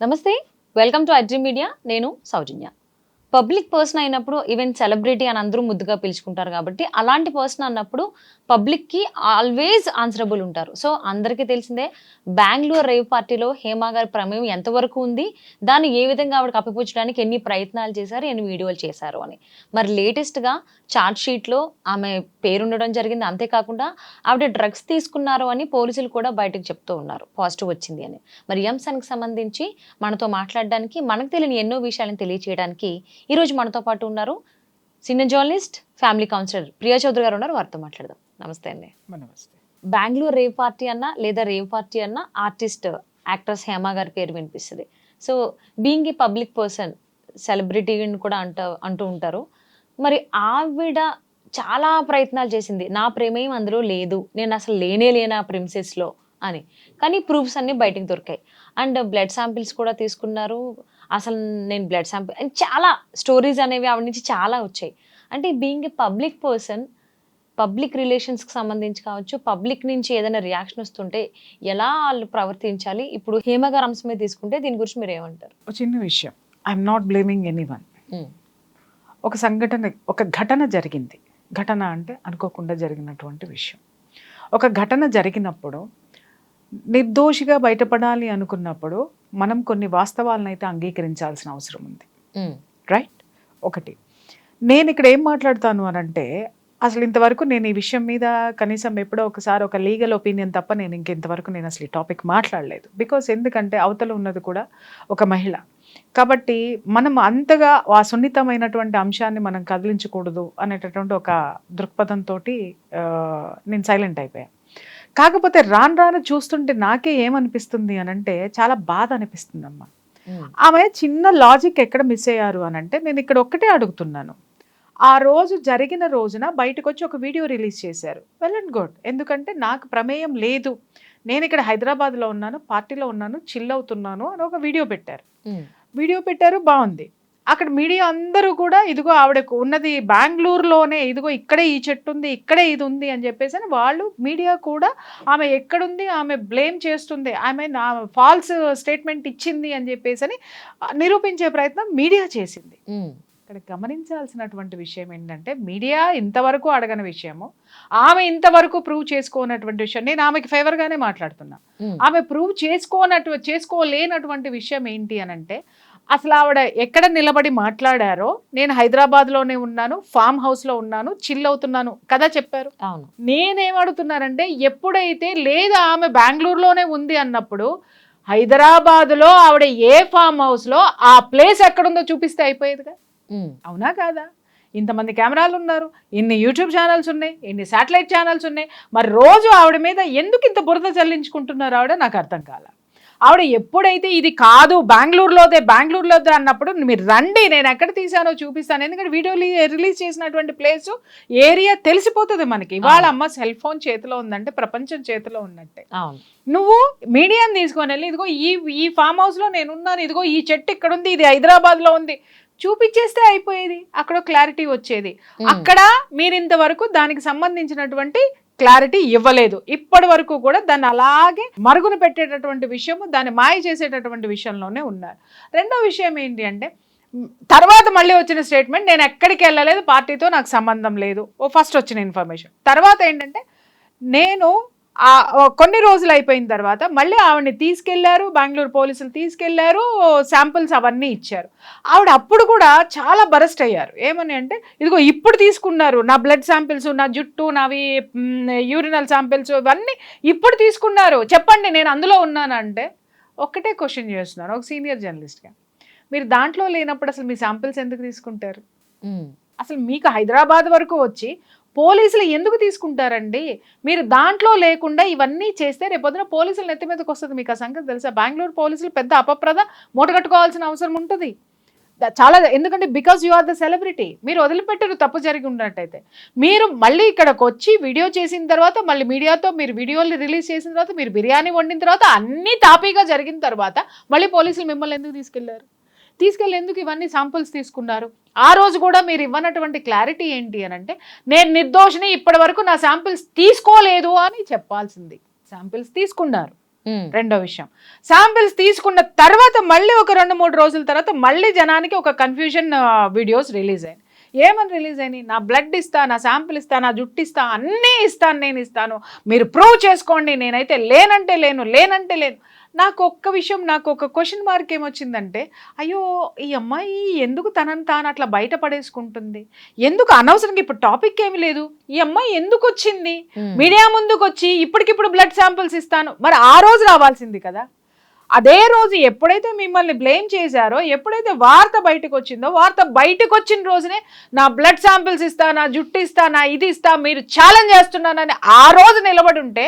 నమస్తే welcome to అడ్రి media. నేను సౌజన్య. పబ్లిక్ పర్సన్ అయినప్పుడు ఈవెన్ సెలబ్రిటీ అని అందరూ ముద్దుగా పిలుచుకుంటారు కాబట్టి అలాంటి పర్సన్ అన్నప్పుడు పబ్లిక్కి ఆల్వేస్ ఆన్సరబుల్ ఉంటారు. సో అందరికీ తెలిసిందే బెంగళూరు రేవ్ పార్టీలో హేమా గారి ప్రమేయం ఎంతవరకు ఉంది? దాన్ని ఏ విధంగా ఆవిడ కప్పిపుచ్చడానికి ఎన్ని ప్రయత్నాలు చేశారు ఎన్ని వీడియోలు చేశారు అని. మరి లేటెస్ట్గా చార్జ్ షీట్లో ఆమె పేరుండడం జరిగింది. అంతేకాకుండా ఆవిడ డ్రగ్స్ తీసుకున్నారు అని పోలీసులు కూడా బయటకు చెప్తూ ఉన్నారు. పాజిటివ్ వచ్చింది అని. మరి ఈ అంశానికి సంబంధించి మనతో మాట్లాడడానికి మనకు తెలియని ఎన్నో విషయాలను తెలియచేయడానికి ఈరోజు మనతో పాటు ఉన్నారు senior journalist family counsellor Priya Chowdary గారు ఉన్నారు. వారితో మాట్లాడదాం. నమస్తే అండి. నమస్తే. బెంగళూరు రేవ్ పార్టీ అన్న లేదా రేవ్ పార్టీ అన్న ఆర్టిస్ట్ యాక్ట్రెస్ హేమ గారి పేరు వినిపిస్తుంది. So being a public person సెలబ్రిటీని కూడా అంట అంటూ ఉంటారు. మరి ఆవిడ చాలా ప్రయత్నాలు చేసింది. నా ప్రేమేం అందులో లేదు. నేను అసలు లేనే లేనా ప్రిన్సెస్లో అని. కానీ ప్రూఫ్స్ అన్నీ బయటకు దొరికాయి. అండ్ బ్లడ్ శాంపిల్స్ కూడా తీసుకున్నారు. అసలు నేను బ్లడ్ శాంపిల్ అండ్ చాలా స్టోరీస్ అనేవి ఆవిడ నుంచి చాలా వచ్చాయి. అంటే being a public person public రిలేషన్స్కి సంబంధించి కావచ్చు పబ్లిక్ నుంచి ఏదైనా రియాక్షన్ వస్తుంటే ఎలా వాళ్ళు ప్రవర్తించాలి? ఇప్పుడు హేమ గారు అంశం మీద తీసుకుంటే దీని గురించి మీరు ఏమంటారు? ఒక చిన్న విషయం. I'm not blaming anyone ఒక సంఘటన ఒక ఘటన జరిగింది. ఘటన అంటే అనుకోకుండా జరిగినటువంటి విషయం. ఒక ఘటన జరిగినప్పుడు నిర్దోషిగా బయటపడాలి అనుకున్నప్పుడు మనం కొన్ని వాస్తవాలను అయితే అంగీకరించాల్సిన అవసరం ఉంది. రైట్ ఒకటి. నేను ఇక్కడ ఏం మాట్లాడతాను అని అంటే అసలు ఇంతవరకు నేను ఈ విషయం మీద కనీసం ఎప్పుడో ఒకసారి ఒక లీగల్ ఒపీనియన్ తప్ప నేను ఇంకెంతవరకు నేను అసలు ఈ టాపిక్ మాట్లాడలేదు. బికాస్ ఎందుకంటే అవతల ఉన్నది కూడా ఒక మహిళ. కాబట్టి మనం అంతగా ఆ సున్నితమైనటువంటి అంశాన్ని మనం కదిలించకూడదు అనేటటువంటి ఒక దృక్పథంతో నేను సైలెంట్ అయిపోయాను. కాకపోతే రాను రాను చూస్తుంటే నాకే ఏమనిపిస్తుంది అని అంటే చాలా బాధ అనిపిస్తుంది అమ్మా ఆమె చిన్న లాజిక్ ఎక్కడ మిస్ అయ్యారు అని అంటే నేను ఇక్కడ ఒక్కటే అడుగుతున్నాను. ఆ రోజు జరిగిన రోజున బయటకు వచ్చి ఒక వీడియో రిలీజ్ చేశారు. Well and good. ఎందుకంటే నాకు ప్రమేయం లేదు. నేను ఇక్కడ హైదరాబాద్లో ఉన్నాను పార్టీలో ఉన్నాను చిల్ అవుతున్నాను అని ఒక వీడియో పెట్టారు. వీడియో పెట్టారు బాగుంది. అక్కడ మీడియా అందరూ కూడా ఇదిగో ఆవిడకు ఉన్నది బెంగళూరులోనే ఇదిగో ఇక్కడే ఈ చెట్టు ఉంది ఇక్కడే ఇది ఉంది అని చెప్పేసి అని వాళ్ళు మీడియా కూడా ఆమె ఎక్కడుంది ఆమె బ్లేమ్ చేస్తుంది ఆమె నా ఫాల్స్ స్టేట్మెంట్ ఇచ్చింది అని చెప్పేసి అని నిరూపించే ప్రయత్నం మీడియా చేసింది. ఇక్కడ గమనించాల్సినటువంటి విషయం ఏంటంటే మీడియా ఇంతవరకు అడగని విషయము ఆమె ఇంతవరకు ప్రూవ్ చేసుకోనటువంటి విషయం నేను ఆమెకి ఫేవర్గానే మాట్లాడుతున్నా. ఆమె ప్రూవ్ చేసుకోనటు చేసుకోలేనటువంటి విషయం ఏంటి అని అంటే అసలు ఆవిడ ఎక్కడ నిలబడి మాట్లాడారో నేను హైదరాబాద్లోనే ఉన్నాను ఫామ్ హౌస్లో ఉన్నాను చిల్ అవుతున్నాను. కదా చెప్పారు? అవును. నేనేమడుతున్నానంటే ఎప్పుడైతే లేదా ఆమె బెంగళూరులోనే ఉంది అన్నప్పుడు హైదరాబాద్లో ఆవిడ ఏ ఫామ్ హౌస్లో ఆ ప్లేస్ ఎక్కడుందో చూపిస్తే అయిపోయేదిగా. అవునా కాదా? ఇంతమంది కెమెరాలు ఉన్నారు ఇన్ని యూట్యూబ్ ఛానల్స్ ఉన్నాయి ఇన్ని శాటిలైట్ ఛానల్స్ ఉన్నాయి. మరి రోజు ఆవిడ మీద ఎందుకు ఇంత బురద చల్లించుకుంటున్నారు ఆవిడ? నాకు అర్థం కాల. ఆవిడ ఎప్పుడైతే ఇది కాదు బెంగళూరులోదే బెంగళూరులోదే అన్నప్పుడు మీరు రండి నేను ఎక్కడ తీసానో చూపిస్తాను. ఎందుకంటే వీడియో రిలీజ్ చేసినటువంటి ప్లేస్ ఏరియా తెలిసిపోతుంది మనకి. ఇవాళ అమ్మ సెల్ ఫోన్ చేతిలో ఉందంటే ప్రపంచం చేతిలో ఉన్నట్టే. నువ్వు మీడియాని తీసుకొని వెళ్ళి ఇదిగో ఈ ఈ ఫామ్ హౌస్లో నేను ఉన్నాను ఇదిగో ఈ చెట్టు ఇక్కడ ఉంది ఇది హైదరాబాద్లో ఉంది. చూపించేస్తే అయిపోయేది. అక్కడ క్లారిటీ వచ్చేది. అక్కడ మీరు ఇంతవరకు దానికి సంబంధించినటువంటి క్లారిటీ ఇవ్వలేదు. ఇప్పటి వరకు కూడా దాన్ని అలాగే మరుగున పెట్టేటటువంటి విషయము దాన్ని మాయ చేసేటటువంటి విషయంలోనే ఉన్నారు. రెండో విషయం ఏంటి అంటే తర్వాత మళ్ళీ వచ్చిన స్టేట్మెంట్ నేను ఎక్కడికి వెళ్ళలేదు పార్టీతో నాకు సంబంధం లేదు. ఓ ఫస్ట్ వచ్చిన ఇన్ఫర్మేషన్. తర్వాత ఏంటంటే నేను కొన్ని రోజులు అయిపోయిన తర్వాత మళ్ళీ ఆవిడని తీసుకెళ్ళారు బెంగళూరు పోలీసులు తీసుకెళ్ళారు శాంపిల్స్ అవన్నీ ఇచ్చారు. ఆవిడ అప్పుడు కూడా చాలా బరస్ట్ అయ్యారు. ఏమని అంటే ఇదిగో ఇప్పుడు తీసుకున్నారు నా బ్లడ్ శాంపిల్స్ నా జుట్టు నావి యూరినల్ శాంపిల్స్ ఇవన్నీ ఇప్పుడు తీసుకున్నారు. చెప్పండి నేను అందులో ఉన్నానంటే ఒక్కటే క్వశ్చన్ చేస్తున్నాను ఒక సీనియర్ జర్నలిస్ట్గా మీరు దాంట్లో లేనప్పుడు అసలు మీ శాంపిల్స్ ఎందుకు తీసుకుంటారు? అసలు మీకు హైదరాబాద్ వరకు వచ్చి పోలీసులు ఎందుకు తీసుకుంటారండి? మీరు దాంట్లో లేకుండా ఇవన్నీ చేస్తే రేపొద్దున పోలీసులు నెత్తి మీదకి వస్తుంది మీకు ఆ సంగతి తెలుసా? బెంగళూరు పోలీసులు పెద్ద అపప్రద మూటగట్టుకోవాల్సిన అవసరం ఉంటుంది. చాలా ఎందుకంటే because you are the celebrity. మీరు వదిలిపెట్టరు తప్పు జరిగి ఉన్నట్టయితే. మీరు మళ్ళీ ఇక్కడికి వచ్చి వీడియో చేసిన తర్వాత మళ్ళీ మీడియాతో మీరు వీడియోలు రిలీజ్ చేసిన తర్వాత మీరు బిర్యానీ వండిన తర్వాత అన్నీ తాపీగా జరిగిన తర్వాత మళ్ళీ పోలీసులు మిమ్మల్ని ఎందుకు తీసుకెళ్ళారు? తీసుకెళ్ళి ఎందుకు ఇవన్నీ శాంపుల్స్ తీసుకున్నారు? ఆ రోజు కూడా మీరు ఇవ్వనటువంటి క్లారిటీ ఏంటి అని అంటే నేను నిర్దోషిని ఇప్పటి వరకు నా శాంపిల్స్ తీసుకోలేదు అని చెప్పాల్సింది. శాంపిల్స్ తీసుకున్నారు. రెండో విషయం. శాంపిల్స్ తీసుకున్న తర్వాత మళ్ళీ ఒక రెండు మూడు రోజుల తర్వాత మళ్ళీ జనానికి ఒక కన్ఫ్యూజన్ వీడియోస్ రిలీజ్ అయ్యాయి. ఏమని రిలీజ్ అయినాయి? నా బ్లడ్ ఇస్తా నా శాంపిల్ ఇస్తా నా జుట్టు ఇస్తా అన్నీ ఇస్తాను నేను ఇస్తాను. మీరు ప్రూవ్ చేసుకోండి నేనైతే లేనంటే లేను లేనంటే లేను. నాకు ఒక్క విషయం నాకు ఒక క్వశ్చన్ మార్క్ ఏమొచ్చిందంటే అయ్యో ఈ అమ్మాయి ఎందుకు తనని తాను అట్లా బయట పడేసుకుంటుంది? ఎందుకు అనవసరంగా ఇప్పుడు టాపిక్ ఏమి లేదు. ఈ అమ్మాయి ఎందుకు వచ్చింది మీడియా ముందుకు వచ్చి ఇప్పటికిప్పుడు బ్లడ్ శాంపిల్స్ ఇస్తాను. మరి ఆ రోజు రావాల్సింది కదా? అదే రోజు ఎప్పుడైతే మిమ్మల్ని బ్లేమ్ చేశారో ఎప్పుడైతే వార్త బయటకు వచ్చిందో వార్త బయటకు వచ్చిన రోజునే నా బ్లడ్ శాంపిల్స్ ఇస్తా నా జుట్టు ఇస్తా నా ఇది ఇస్తా మీరు ఛాలెంజ్ చేస్తున్నానని ఆ రోజు నిలబడి ఉంటే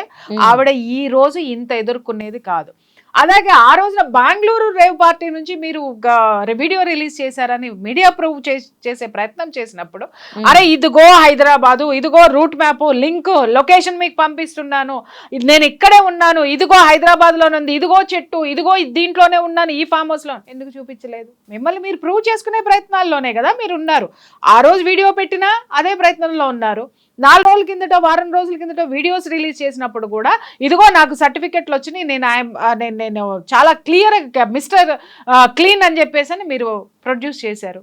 ఆవిడ ఈ రోజు ఇంత ఎదుర్కొనేది కాదు. అలాగే ఆ రోజున బెంగళూరు రేవ్ పార్టీ నుంచి మీరు వీడియో రిలీజ్ చేశారని మీడియా ప్రూవ్ చేసే ప్రయత్నం చేసినప్పుడు అరే ఇదిగో హైదరాబాదు ఇదిగో రూట్ మ్యాప్ లింక్ లొకేషన్ మీకు పంపిస్తున్నాను నేను ఇక్కడే ఉన్నాను ఇదిగో హైదరాబాద్లోనే ఉంది ఇదిగో చెట్టు ఇదిగో దీంట్లోనే ఉన్నాను ఈ ఫామ్ హౌస్లో ఎందుకు చూపించలేదు? మిమ్మల్ని మీరు ప్రూవ్ చేసుకునే ప్రయత్నాల్లోనే కదా మీరు ఉన్నారు ఆ రోజు వీడియో పెట్టినా అదే ప్రయత్నంలో ఉన్నారు. నాలుగు రోజుల కిందట వారం రోజుల కిందట వీడియోస్ రిలీజ్ చేసినప్పుడు కూడా ఇదిగో నాకు సర్టిఫికెట్లు వచ్చినాయి నేను నేను నేను చాలా క్లియర్ మిస్టర్ క్లీన్ అని చెప్పేసి అని మీరు ప్రొడ్యూస్ చేశారు.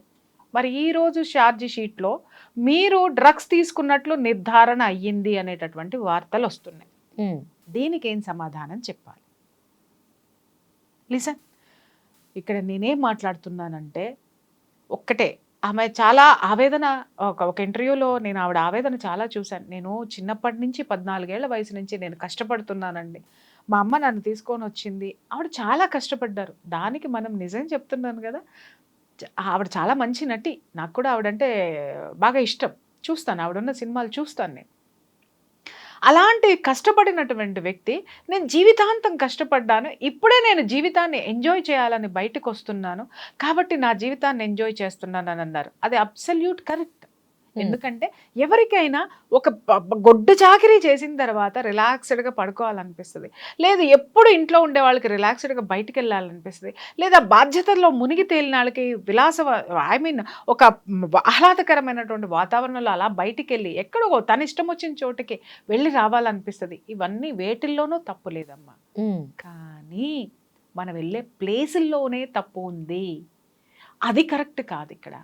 మరి ఈ రోజు ఛార్జ్ షీట్లో మీరు డ్రగ్స్ తీసుకున్నట్లు నిర్ధారణ అయ్యింది అనేటటువంటి వార్తలు వస్తున్నాయి. దీనికి ఏం సమాధానం చెప్పాలి? లిసన్ ఇక్కడ నేనేం మాట్లాడుతున్నానంటే ఒక్కటే ఆమె చాలా ఆవేదన ఒక ఒక ఇంటర్వ్యూలో నేను ఆవిడ ఆవేదన చాలా చూశాను. నేను చిన్నప్పటి నుంచి పద్నాలుగేళ్ళ వయసు నుంచి నేను కష్టపడుతున్నానండి. మా అమ్మ నన్ను తీసుకొని వచ్చింది. ఆవిడ చాలా కష్టపడ్డారు. దానికి మనం నిజం చెప్తున్నాను కదా ఆవిడ చాలా మంచి నటి. నాకు కూడా ఆవిడంటే బాగా ఇష్టం. చూస్తాను. ఆవిడున్న సినిమాలు చూస్తాను నేను. అలాంటి కష్టపడినటువంటి వ్యక్తి నేను జీవితాంతం కష్టపడ్డాను ఇప్పుడే నేను జీవితాన్ని ఎంజాయ్ చేయాలని బయటకు వస్తున్నాను కాబట్టి నా జీవితాన్ని ఎంజాయ్ చేస్తున్నాను అని అన్నారు. అది అబ్సల్యూట్ కరెక్ట్. ఎందుకంటే ఎవరికైనా ఒక గొడ్డు చాకరీ చేసిన తర్వాత రిలాక్స్డ్గా పడుకోవాలనిపిస్తుంది. లేదు ఎప్పుడు ఇంట్లో ఉండే వాళ్ళకి రిలాక్స్డ్గా బయటికి వెళ్ళాలనిపిస్తుంది లేదా బాధ్యతల్లో మునిగి తేలిన వాళ్ళకి విలాస ఐ మీన్ ఒక ఆహ్లాదకరమైనటువంటి వాతావరణంలో అలా బయటికి వెళ్ళి ఎక్కడో తన ఇష్టం వచ్చిన చోటుకి వెళ్ళి రావాలనిపిస్తుంది. ఇవన్నీ వేటిల్లోనూ తప్పు లేదమ్మా. ఉమ్, కానీ మనం వెళ్ళే ప్లేసుల్లోనే తప్పు ఉంది. అది కరెక్ట్ కాదు ఇక్కడ.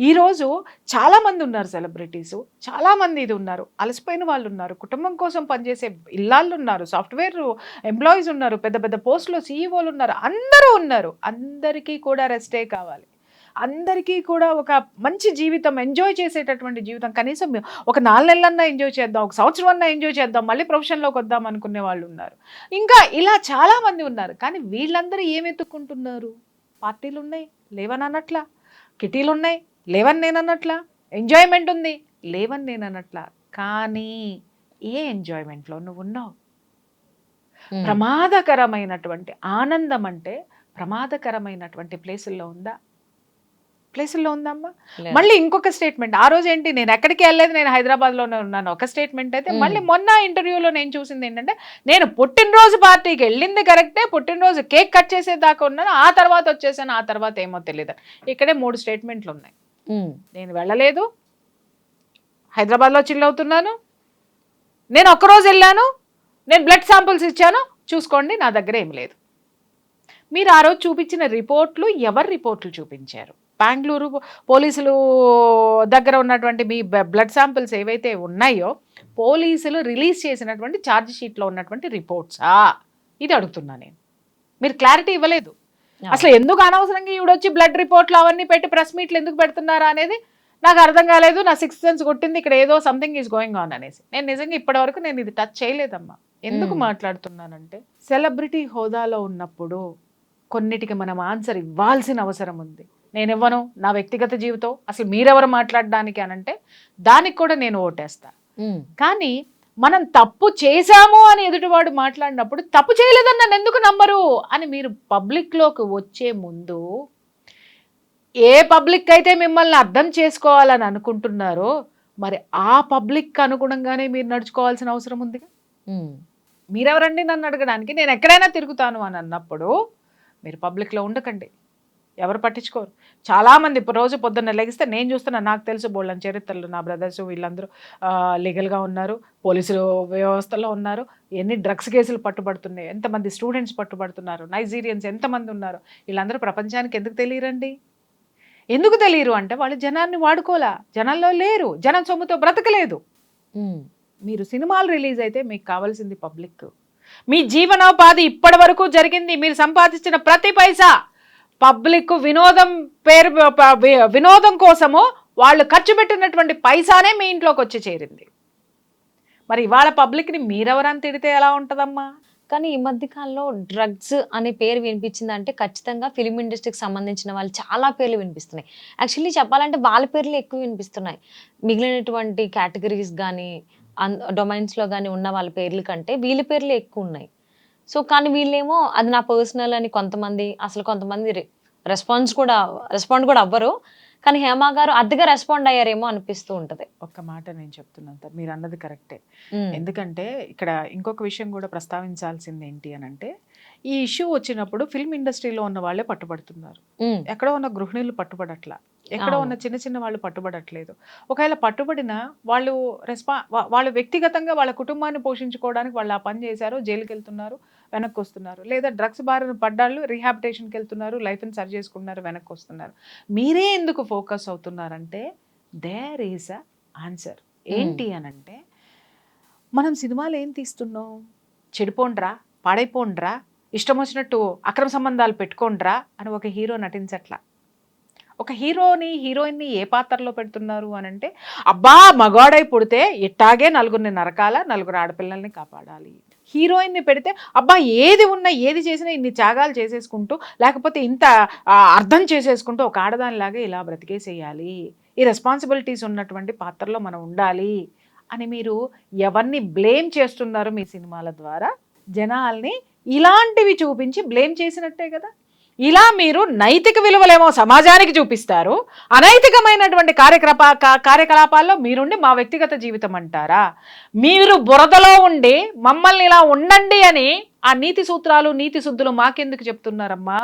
ఈరోజు చాలామంది ఉన్నారు సెలబ్రిటీసు. చాలామంది ఇది ఉన్నారు. అలసిపోయిన వాళ్ళు ఉన్నారు. కుటుంబం కోసం పనిచేసే ఇల్లాళ్ళు ఉన్నారు. సాఫ్ట్వేర్ ఎంప్లాయీస్ ఉన్నారు. పెద్ద పెద్ద పోస్టులో సీఈఓలు ఉన్నారు. అందరూ ఉన్నారు. అందరికీ కూడా రెస్టే కావాలి. అందరికీ కూడా ఒక మంచి జీవితం ఎంజాయ్ చేసేటటువంటి జీవితం. కనీసం ఒక నాలుగు నెలలన్నా ఎంజాయ్ చేద్దాం ఒక సంవత్సరం అన్నా ఎంజాయ్ చేద్దాం మళ్ళీ ప్రొఫెషన్లోకి వద్దాం అనుకునే వాళ్ళు ఉన్నారు. ఇంకా ఇలా చాలామంది ఉన్నారు. కానీ వీళ్ళందరూ ఏం ఎత్తుక్కుంటున్నారు? పార్టీలు ఉన్నాయి. లేవని కిటీలు ఉన్నాయి. లేవని నేను అనట్లా ఎంజాయ్మెంట్ ఉంది. లేవని నేను అనట్లా కానీ ఏ ఎంజాయ్మెంట్లో నువ్వు ఉన్నావు ప్రమాదకరమైనటువంటి ఆనందం అంటే ప్రమాదకరమైనటువంటి ప్లేసుల్లో ఉందా? ప్లేసుల్లో ఉందమ్మా. మళ్ళీ ఇంకొక స్టేట్మెంట్. ఆ రోజు ఏంటి? నేను ఎక్కడికి వెళ్ళలేదు నేను హైదరాబాద్లోనే ఉన్నాను. ఒక స్టేట్మెంట్ అయితే. మళ్ళీ మొన్న ఇంటర్వ్యూలో నేను చూసింది ఏంటంటే నేను పుట్టినరోజు పార్టీకి వెళ్ళింది కరెక్టే పుట్టినరోజు కేక్ కట్ చేసేదాకా ఉన్నాను ఆ తర్వాత వచ్చేసాను ఆ తర్వాత ఏమో తెలియదు ఇక్కడే మూడు స్టేట్మెంట్లు ఉన్నాయి. నేను వెళ్ళలేదు. హైదరాబాద్లో చిల్ అవుతున్నాను. నేను ఒక్కరోజు వెళ్ళాను. నేను బ్లడ్ శాంపుల్స్ ఇచ్చాను. చూసుకోండి నా దగ్గర ఏం లేదు. మీరు ఆ రోజు చూపించిన రిపోర్ట్లు ఎవరి రిపోర్ట్లు చూపించారు? బెంగళూరు పోలీసులు దగ్గర ఉన్నటువంటి మీ బ్లడ్ శాంపిల్స్ ఏవైతే ఉన్నాయో పోలీసులు రిలీజ్ చేసినటువంటి ఛార్జ్ షీట్లో ఉన్నటువంటి రిపోర్ట్సా? ఇది అడుగుతున్నా నేను. మీరు క్లారిటీ ఇవ్వలేదు. అసలు ఎందుకు అనవసరంగా ఈవిడొచ్చి బ్లడ్ రిపోర్ట్లు అవన్నీ పెట్టి ప్రెస్ మీట్లు ఎందుకు పెడుతున్నారా అనేది నాకు అర్థం కాలేదు. నా సిక్స్ సెన్స్ కొట్టింది. ఇక్కడ ఏదో సంథింగ్ ఈజ్ గోయింగ్ ఆన్ అనేసి. నేను నిజంగా ఇప్పటివరకు నేను ఇది టచ్ చేయలేదమ్మా. ఎందుకు Hmm. మాట్లాడుతున్నానంటే సెలబ్రిటీ హోదాలో ఉన్నప్పుడు కొన్నిటికి మనం ఆన్సర్ ఇవ్వాల్సిన అవసరం ఉంది. నేను ఇవ్వను. నా వ్యక్తిగత జీవితం. అసలు మీరెవరు మాట్లాడడానికి అనంటే దానికి కూడా నేను ఓటేస్తా. ఉమ్, కానీ మనం తప్పు చేశాము అని ఎదుటివాడు మాట్లాడినప్పుడు తప్పు చేయలేదని నన్ను ఎందుకు నమ్మరు? అని మీరు పబ్లిక్లోకి వచ్చే ముందు ఏ పబ్లిక్ అయితే మిమ్మల్ని అర్థం చేసుకోవాలని అనుకుంటున్నారో మరి ఆ పబ్లిక్ అనుగుణంగానే మీరు నడుచుకోవాల్సిన అవసరం ఉంది మీరెవరండి నన్ను అడగడానికి? నేను ఎక్కడైనా తిరుగుతాను అని అన్నప్పుడు మీరు పబ్లిక్లో ఉండకండి. ఎవరు పట్టించుకోరు. చాలామంది ఇప్పుడు రోజు పొద్దున్న లెగిస్తే నేను చూస్తున్నా నాకు తెలుసు బోళ్ళని చరిత్రలు నా బ్రదర్స్ వీళ్ళందరూ లీగల్గా ఉన్నారు పోలీసులు వ్యవస్థలో ఉన్నారు. ఎన్ని డ్రగ్స్ కేసులు పట్టుబడుతున్నాయి ఎంతమంది స్టూడెంట్స్ పట్టుబడుతున్నారు నైజీరియన్స్ ఎంతమంది ఉన్నారు వీళ్ళందరూ ప్రపంచానికి ఎందుకు తెలియరండి? ఎందుకు తెలియరు అంటే వాళ్ళు జనాన్ని వాడుకోలా జనాల్లో లేరు జనం సొమ్ముతో బ్రతకలేదు. మీరు సినిమాలు రిలీజ్ అయితే మీకు కావాల్సింది పబ్లిక్. మీ జీవనోపాధి ఇప్పటి వరకు జరిగింది మీరు సంపాదించిన ప్రతి పైసా. పబ్లిక్ వినోదం పేరు వినోదం కోసము వాళ్ళు ఖర్చు పెట్టినటువంటి పైసానే మీ ఇంట్లోకి వచ్చి చేరింది. మరి ఇవాళ పబ్లిక్ని మీరెవరని తిడితే ఎలా ఉంటుందమ్మా? కానీ ఈ మధ్యకాలంలో డ్రగ్స్ అనే పేరు వినిపించింది అంటే ఖచ్చితంగా ఫిలిం ఇండస్ట్రీకి సంబంధించిన వాళ్ళు చాలా పేర్లు వినిపిస్తున్నాయి. యాక్చువల్లీ చెప్పాలంటే వాళ్ళ పేర్లు ఎక్కువ వినిపిస్తున్నాయి. మిగిలినటువంటి కేటగిరీస్ కానీ డొమైన్స్లో కానీ ఉన్న వాళ్ళ పేర్ల కంటే వీళ్ళ పేర్లు ఎక్కువ ఉన్నాయి. సో కానీ వీళ్ళేమో అది నా పర్సనల్ అని కొంతమంది అసలు కొంతమంది రెస్పాన్స్ కూడా రెస్పాండ్ కూడా అవ్వరు. కానీ హేమ గారు అద్దెగా రెస్పాండ్ అయ్యారేమో అనిపిస్తూ ఉంటది. ఒక్క మాట నేను చెప్తున్నాను సార్ మీరు అన్నది కరెక్టే ఎందుకంటే ఇక్కడ ఇంకొక విషయం కూడా ప్రస్తావించాల్సింది ఏంటి అని అంటే ఈ ఇష్యూ వచ్చినప్పుడు ఫిల్మ్ ఇండస్ట్రీలో ఉన్న వాళ్ళే పట్టుబడుతున్నారు. ఎక్కడో ఉన్న గృహిణులు పట్టుబడట్లా. ఎక్కడో. ఉన్న చిన్న చిన్న వాళ్ళు పట్టుబడట్లేదు. ఒకవేళ పట్టుబడినా వాళ్ళు రెస్పా వాళ్ళు వ్యక్తిగతంగా వాళ్ళ కుటుంబాన్ని పోషించుకోవడానికి వాళ్ళు ఆ పని చేశారు జైలుకి వెళ్తున్నారు వెనక్కి వస్తున్నారు లేదా డ్రగ్స్ బారిన పడ్డాళ్ళు రీహాబిటేషన్కి వెళ్తున్నారు లైఫ్ని సరి చేసుకుంటున్నారు వెనక్కి వస్తున్నారు మీరే ఎందుకు ఫోకస్ అవుతున్నారంటే దేర్ ఈస్ అ ఆన్సర్ ఏంటి అని అంటే మనం సినిమాలు ఏం తీస్తున్నాం? చెడిపోండ్రా? పాడైపోండ్రా? ఇష్టం వచ్చినట్టు అక్రమ సంబంధాలు పెట్టుకోండ్రా? అని ఒక హీరో నటించట్లా. ఒక హీరోని హీరోయిన్ని ఏ పాత్రలో పెడుతున్నారు అని అంటే అబ్బా మగాడై పుడితే ఇట్టాగే నలుగురిని నరకాల నలుగురు ఆడపిల్లల్ని కాపాడాలి. హీరోయిన్ని పెడితే అబ్బా ఏది ఉన్నా ఏది చేసినా ఇన్ని త్యాగాలు చేసేసుకుంటూ లేకపోతే ఇంత అర్థం చేసేసుకుంటూ ఒక ఆడదానిలాగా ఇలా బ్రతికేసేయాలి. ఈ రెస్పాన్సిబిలిటీస్ ఉన్నటువంటి పాత్రలో మనం ఉండాలి అని మీరు ఎవరిని బ్లేమ్ చేస్తున్నారు మీ సినిమాల ద్వారా జనాల్ని ఇలాంటివి చూపించి బ్లేమ్ చేసినట్టే కదా. ఇలా మీరు నైతిక విలువలేమో సమాజానికి చూపిస్తారు. అనైతికమైనటువంటి కార్యకలాప కార్యకలాపాల్లో మీరుండి మా వ్యక్తిగత జీవితం అంటారా? మీరు బురదలో ఉండి మమ్మల్ని ఇలా ఉండండి అని ఆ నీతి సూత్రాలు నీతి శుద్ధులు మాకెందుకు చెప్తున్నారమ్మా?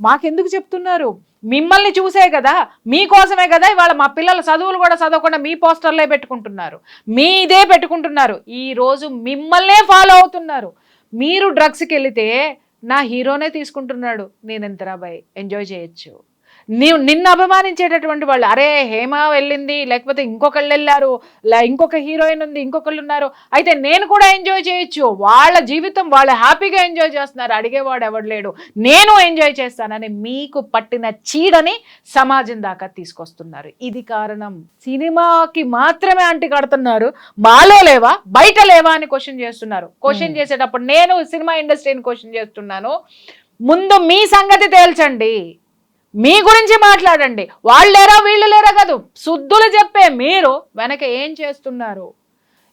మాకెందుకు చెప్తున్నారు? మిమ్మల్ని చూసే కదా మీకోసమే కదా ఇవాళ మా పిల్లల చదువులు కూడా చదవకుండా మీ పోస్టర్లే పెట్టుకుంటున్నారు. మీ ఇదే పెట్టుకుంటున్నారు. ఈ రోజు మిమ్మల్నే ఫాలో అవుతున్నారు. మీరు డ్రగ్స్కి వెళితే నా హీరోనే తీసుకుంటున్నాడు. నేను ఎంతరా బాయ్ ఎంజాయ్ చేయొచ్చు. నీవు నిన్ను అభిమానించేటటువంటి వాళ్ళు అరే హేమ వెళ్ళింది లేకపోతే ఇంకొకళ్ళు వెళ్ళారు లే ఇంకొక హీరోయిన్ ఉంది ఇంకొకళ్ళు ఉన్నారు. అయితే నేను కూడా ఎంజాయ్ చేయొచ్చు. వాళ్ళ జీవితం వాళ్ళు హ్యాపీగా ఎంజాయ్ చేస్తున్నారు. అడిగేవాడు ఎవడు లేడు. నేను ఎంజాయ్ చేస్తానని మీకు పట్టిన చీడని సమాజం దాకా తీసుకొస్తున్నారు. ఇది కారణం. సినిమాకి మాత్రమే అంటి కడుతున్నారు. మాలో లేవా? బయట లేవా అని క్వశ్చన్ చేస్తున్నారు. క్వశ్చన్. చేసేటప్పుడు నేను సినిమా ఇండస్ట్రీని క్వశ్చన్ చేస్తున్నాను. ముందు మీ సంగతి తేల్చండి. మీ గురించి మాట్లాడండి. వాళ్ళు లేరా వీళ్ళు లేరా కాదు. శుద్ధులు చెప్పే మీరు వెనక ఏం చేస్తున్నారు?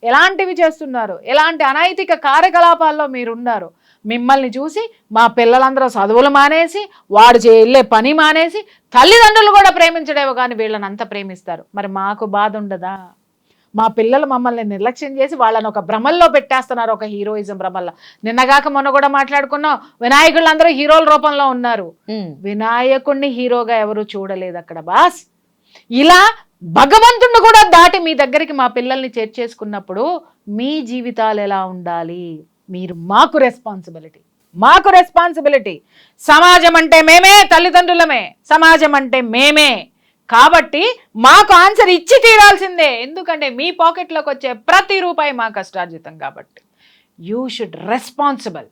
ఎలాంటివి చేస్తున్నారు? ఎలాంటి అనైతిక కార్యకలాపాల్లో మీరున్నారు? మిమ్మల్ని చూసి మా పిల్లలందరూ చదువులు మానేసి వాడు వెళ్ళే పని మానేసి తల్లిదండ్రులు కూడా ప్రేమించడేవో కానీ వీళ్ళని అంత ప్రేమిస్తారు. మరి మాకు బాధ ఉండదా? మా పిల్లలు మమ్మల్ని నిర్లక్ష్యం చేసి వాళ్ళని ఒక భ్రమల్లో పెట్టేస్తున్నారు ఒక హీరోయిజం భ్రమల్లో. నిన్నగాక మొన్న కూడా మాట్లాడుకున్నాం వినాయకులు అందరూ హీరోల రూపంలో ఉన్నారు. ఉమ్, వినాయకుణ్ణి హీరోగా ఎవరు చూడలేదు అక్కడ బాస్. ఇలా భగవంతుణ్ణి కూడా దాటి మీ దగ్గరికి మా పిల్లల్ని చేర్చేసుకున్నప్పుడు మీ జీవితాలు ఎలా ఉండాలి? మీరు మాకు రెస్పాన్సిబిలిటీ మాకు రెస్పాన్సిబిలిటీ సమాజం అంటే మేమే తల్లిదండ్రులమే. సమాజం అంటే మేమే. కాబట్టి మాకు ఆన్సర్ ఇచ్చి తీరాల్సిందే. ఎందుకంటే మీ పాకెట్లోకి వచ్చే ప్రతి రూపాయి మా కష్టార్జితం కాబట్టి. You should responsible.